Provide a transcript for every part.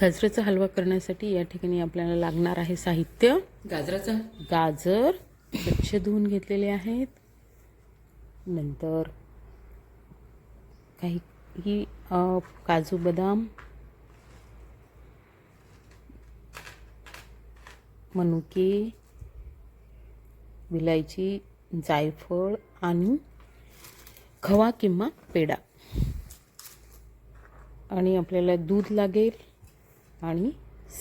गाजराचा हलवा करण्यासाठी या ठिकाणी आपल्याला लागणार आहे साहित्य. गाजराचा? गाजर स्वच्छ धुवून घेतलेले आहेत. नंतर काही ही काजू बदाम मनुके विलायची जायफळ आणि खवा किंवा पेडा आणि आपल्याला दूध लागेल. आणि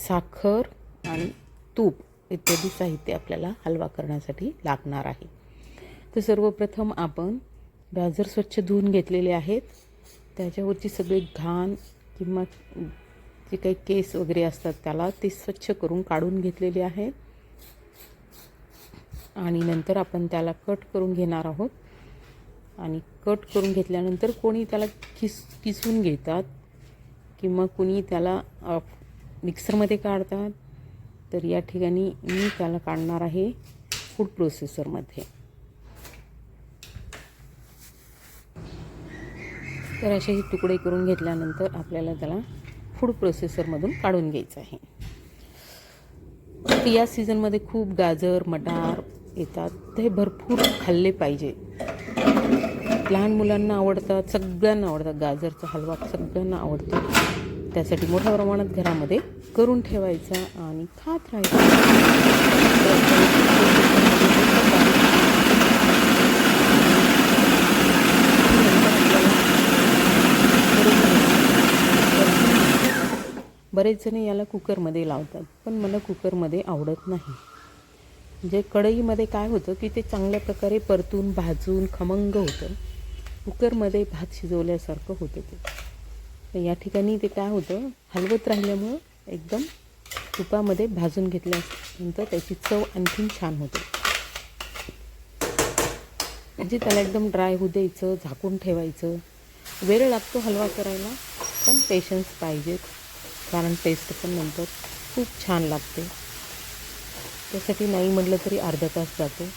साखर आणि तूप इत्यादी साहित्य आपल्याला हलवा करण्यासाठी लागणार आहे. तर सर्वप्रथम आपण गाजर स्वच्छ धुवून घेतलेले आहेत. त्याच्यावरची सगळे घाण किंवा जे काही केस वगैरे असतात त्याला ते स्वच्छ करून काढून घेतलेले आहेत. आणि नंतर आपण त्याला कट करून घेणार आहोत. आणि कट करून घेतल्यानंतर कोणी त्याला किस किसून घेतात किंवा कुणी त्याला मिक्सरमध्ये काढतात. तर या ठिकाणी मी त्याला काढणार आहे फूड प्रोसेसरमध्ये तर असे हे तुकडे करून घेतल्यानंतर आपल्याला त्याला फूड प्रोसेसरमधून काढून घ्यायचं आहे. तर या सीझनमध्ये खूप गाजर मटार येतात. तर हे भरपूर खाल्ले पाहिजे. लहान मुलांना आवडतात सगळ्यांना आवडतात. गाजरचा हलवा सगळ्यांना आवडतो. त्यासाठी मोठ्या प्रमाणात घरामध्ये करून ठेवायचा आणि खात राहायचं. बरेच जण याला कुकरमध्ये लावतात पण मला कुकरमध्ये आवडत नाही. म्हणजे कढईमध्ये काय होतं की ते चांगल्या प्रकारे परतून भाजून खमंग होतं. कुकरमध्ये भात शिजवल्यासारखं होतं ते. तर या ठिकाणी ते काय होतं? हलवत राहिल्यामुळं एकदम तुपामध्ये भाजून घेतल्यानंतर त्याची चव आणखीन छान होते. म्हणजे त्याला एकदम ड्राय होऊ द्यायचं झाकून ठेवायचं. वेळ लागतो हलवा करायला पण पेशन्स पाहिजेत कारण टेस्ट पण नंतर खूप छान लागते. त्यासाठी नाही म्हटलं तरी अर्धा तास जातो.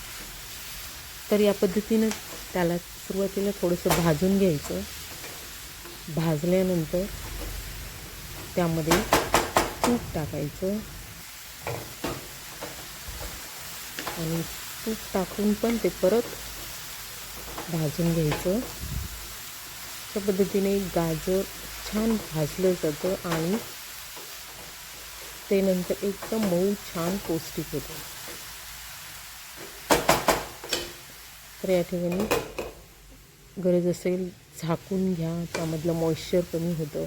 तर या पद्धतीनं त्याला सुरुवातीला थोडंसं भाजून घ्यायचं. भाजल्यानंतर त्यामध्ये तूप टाकायचं. आणि तूप टाकून पण ते परत भाजून घ्यायचं. अशा पद्धतीने गाजर छान भाजलं जातं आणि ते नंतर एकदम मऊ छान पौष्टिक होतं. तर या ठिकाणी गरज असेल झाकून घ्या. त्यामधलं मॉइश्चर कमी होतं.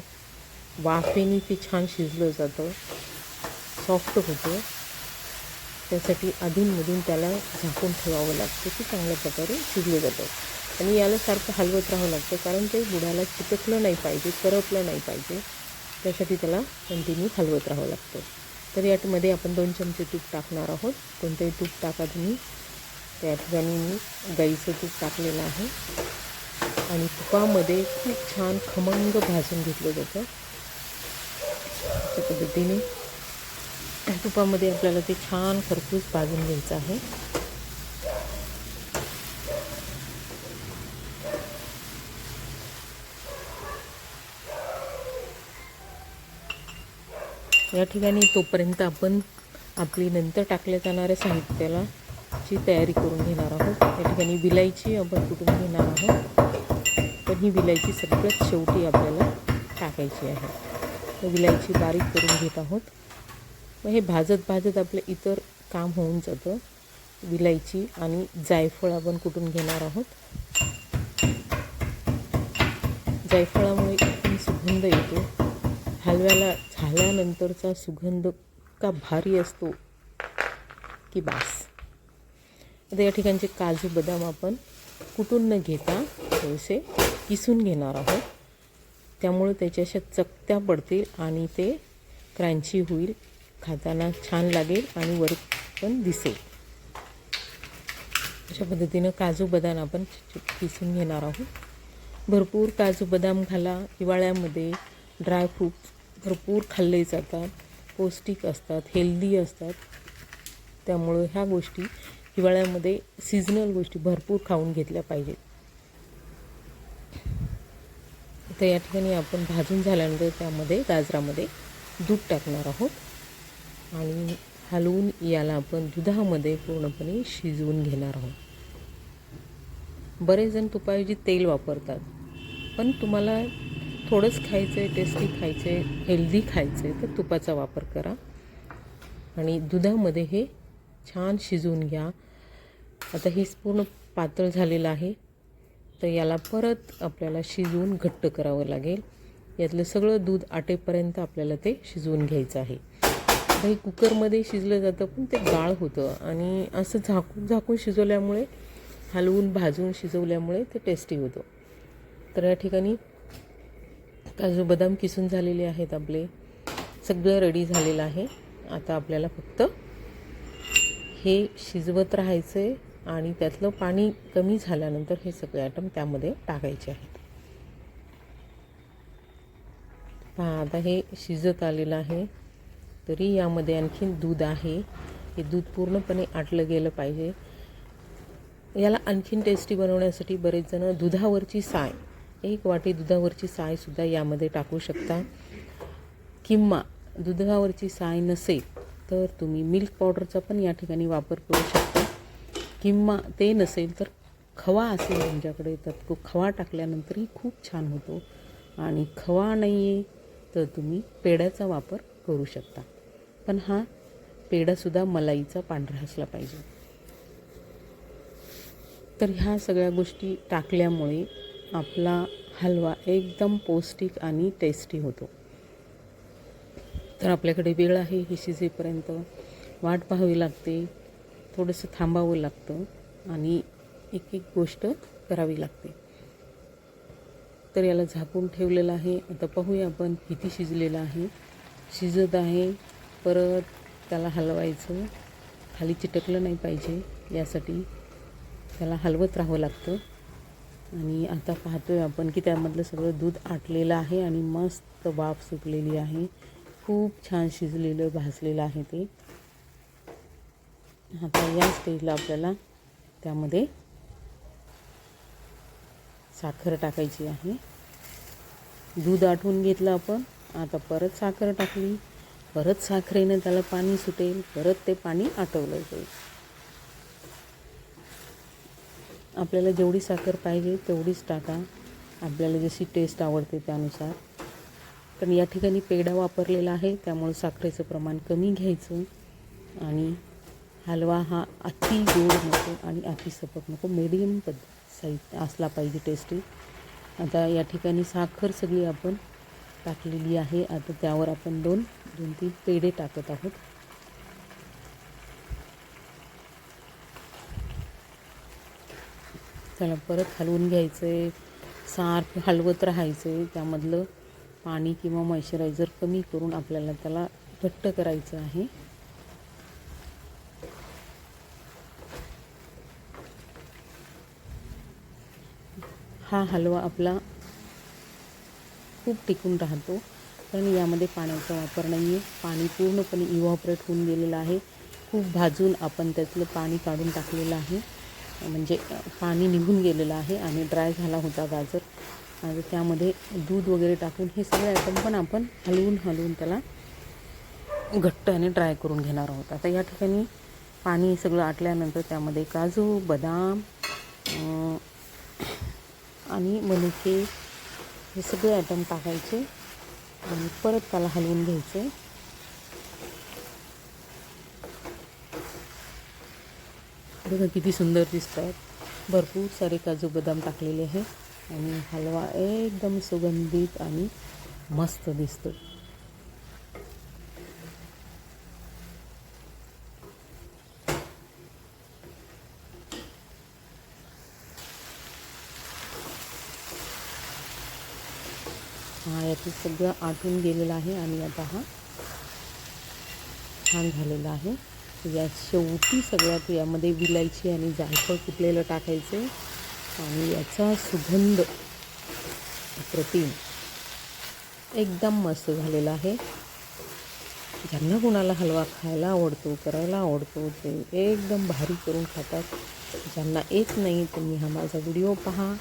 वाफेने ते छान शिजलं जातं. सॉफ्ट होतं. त्यासाठी अधूनमधून त्याला झाकून ठेवावं लागतं की चांगल्या प्रकारे शिजलं जातं. आणि याला सारखं हलवत राहावं लागतं कारण ते बुडाला चिटकलं नाही पाहिजे करपलं नाही पाहिजे. त्यासाठी त्याला कंटिन्यू हलवत राहावं लागतं. तर यामध्ये आपण दोन चमचे तूप टाकणार आहोत. कोणतंही तूप टाका तुम्ही. त्या ठिकाणी मी गाईचं तूप टाकलेलं आहे. आणि तुपामध्ये खूप छान खमंग भाजून घेतलं जातं. अशा पद्धतीने तुपामध्ये आपल्याला ते छान खरपूस भाजून घ्यायचं आहे. या ठिकाणी तोपर्यंत आपण आपली नंतर टाकल्या जाणाऱ्या साहित्याला ची तयारी करून घेणार आहोत. या ठिकाणी विलायची आपण कुठून घेणार आहोत. पण ही विलायची सगळ्यात शेवटी आपल्याला टाकायची आहे. तर विलायची बारीक करून घेत आहोत. मग हे भाजत भाजत आपलं इतर काम होऊन जातं. विलायची आणि जायफळ आपण कुठून घेणार आहोत? जायफळामुळे एकदम सुगंध येतो. हलव्याला झाल्यानंतरचा सुगंध का भारी असतो की बास. आता या ठिकाणचे काजू बदाम आपण कुठून न घेता थोडेसे किसून घेणार आहोत. त्यामुळे त्याच्या अशा चकत्या पडतील आणि ते क्रांची होईल. खाताना छान लागेल आणि वर पण दिसेल. अशा पद्धतीनं काजू बदाम आपण किसून घेणार आहोत. भरपूर काजू बदाम घाला. हिवाळ्यामध्ये ड्रायफ्रूट्स भरपूर खाल्ले जातात. पौष्टिक असतात हेल्दी असतात. त्यामुळं ह्या गोष्टी हिवाळ्यामध्ये सीझनल गोष्टी भरपूर खाऊन घेतल्या पाहिजेत. तर या ठिकाणी आपण भाजून झाल्यानंतर त्यामध्ये गाजरामध्ये दूध टाकणार आहोत. आणि हलवून याला आपण दुधामध्ये पूर्णपणे शिजवून घेणार आहोत. बरेच जण तुपाऐवजी तेल वापरतात पण तुम्हाला थोडंच खायचं आहे टेस्टी खायचं आहे हेल्दी खायचं आहे तर तुपाचा वापर करा. आणि दुधामध्ये हे छान शिजवून घ्या. आता हे पूर्ण पातळ झालेलं आहे. तर याला परत आपल्याला शिजवून घट्ट करावं लागेल. यातलं सगळं दूध आटेपर्यंत आपल्याला ते शिजवून घ्यायचं आहे. आता हे कुकरमध्ये शिजलं जातं पण ते गाळ होतं. आणि असं झाकून झाकून शिजवल्यामुळे हलवून भाजून शिजवल्यामुळे ते टेस्टी होतं. तर या ठिकाणी काजू बदाम किसून झालेले आहेत आपले. सगळं रेडी झालेलं आहे. आता आपल्याला फक्त हे शिजवत राहायचं आहे आणि त्यातलं पाणी कमी झाल्यानंतर हे सगळे आयटम त्यामध्ये टाकायचे आहेत. पहा आता हे शिजत आलेलं आहे. तरी यामध्ये आणखीन दूध आहे. हे दूध पूर्णपणे आटलं गेलं पाहिजे. याला आणखीन टेस्टी बनवण्यासाठी बरेच जण दुधावरची साय एक वाटी दुधावरची सायसुद्धा यामध्ये टाकू शकता. किंवा दुधावरची साय नसेल तर तुम्ही मिल्क पावडरचा पण या ठिकाणी वापर करू शकता. किंवा ते नसेल तर खवा असेल तुमच्याकडे तर तो खवा टाकल्यानंतरही खूप छान होतो. आणि खवा नाही आहे तर तुम्ही पेड्याचा वापर करू शकता. पण हा पेढासुद्धा मलाईचा पांढरा असला पाहिजे. तर ह्या सगळ्या गोष्टी टाकल्यामुळे आपला हलवा एकदम पौष्टिक आणि टेस्टी होतो. तर आपल्याकडे वेळ आहे हे शिजेपर्यंत वाट पाहावी लागते. थोडंसं थांबावं लागतं आणि एक एक गोष्ट करावी लागते. तर याला झाकून ठेवलेलं आहे. आता पाहूया आपण किती शिजलेलं आहे. शिजत आहे. परत त्याला हलवायचं. खाली चिटकलं नाही पाहिजे. यासाठी त्याला हलवत राहावं लागतं. आणि आता पाहतोय आपण की त्यामधलं सगळं दूध आटलेलं आहे आणि मस्त वाफ सुटलेली आहे. खूप छान शिजलेलं भाजलेलं आहे ते. आता या स्टेजला आपल्याला त्यामध्ये साखर टाकायची आहे. दूध आठवून घेतलं आपण. आता परत साखर टाकली. परत साखरेने त्याला पाणी सुटेल. परत ते पाणी आटवलं जाईल. आपल्याला जेवढी साखर पाहिजे तेवढीच टाका. आपल्याला जशी टेस्ट आवडते त्यानुसार. पण या ठिकाणी पेढा वापरलेला आहे. त्यामुळे साखरेचं प्रमाण कमी घ्यायचं आणि हलवा हा अति गोड नको आणि अति सपक नको. मिडियम पद्धत साईज असला पाहिजे टेस्टी आता या ठिकाणी साखर सगळी आपण टाकलेली आहे. आता त्यावर आपण दोन दोन तीन पेढे टाकत आहोत. त्याला परत हलवून घ्यायचं आहे सारखं हलवत राहायचं आहे त्यामधलं पाणी किंवा मॉइश्चरायझर कमी करून आपल्याला त्याला घट्ट करायचं आहे. हा हलवा आपला खूप टिकून राहतो कारण यामध्ये पाण्याचा वापर नाही आहे पाणी पूर्णपणे इव्हॉपरेट होऊन गेलेलं आहे. खूप भाजून आपण त्यातलं पाणी काढून टाकलेलं आहे. म्हणजे पाणी निघून गेलेलं आहे आणि ड्राय झाला होता गाजर. आणि त्यामध्ये दूध वगैरे टाकून हे सगळे आयटम पण आपण हलवून हलवून त्याला घट्ट आणि ड्राय करून घेणार आहोत. आता या ठिकाणी पाणी सगळं आटल्यानंतर त्यामध्ये काजू बदाम आणि मनुके हे सगळे आयटम टाकायचे आणि परत त्याला हलवून घ्यायचे. बघा किती सुंदर दिसत आहेत भरपूर सारे काजू बदाम टाकलेले आहे आणि हलवा एकदम सुगंधित आणि मस्त दिसतो हा याचं सगळं आटून गेलेलं आहे आणि आता हा छान झालेला आहे. या शेवटी सगळ्यात यामध्ये विलायची आणि जायफळ कुटलेलं टाकायचं आणि याचा सुगंध प्रतिम एकदम मस्त झालेला आहे. ज्यांना कुणाला हलवा खायला आवडतो करायला आवडतो ते एकदम भारी करून खातात. ज्यांना येत नाही तुम्ही हा माझा व्हिडिओ पहा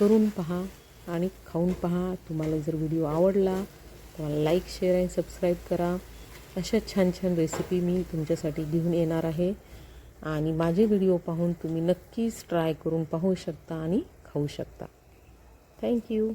करून पहा. आणि खाऊन पहा. तुम्हाला जर व्हिडिओ आवडला तुम्हाला लाईक शेअर आणि सबस्क्राईब करा. अशा छान छान रेसिपी मी तुमच्यासाठी घेऊन येणार आहे. आणि माझे व्हिडिओ पाहून तुम्ही नक्कीच ट्राय करून पाहू शकता आणि खाऊ शकता. थँक्यू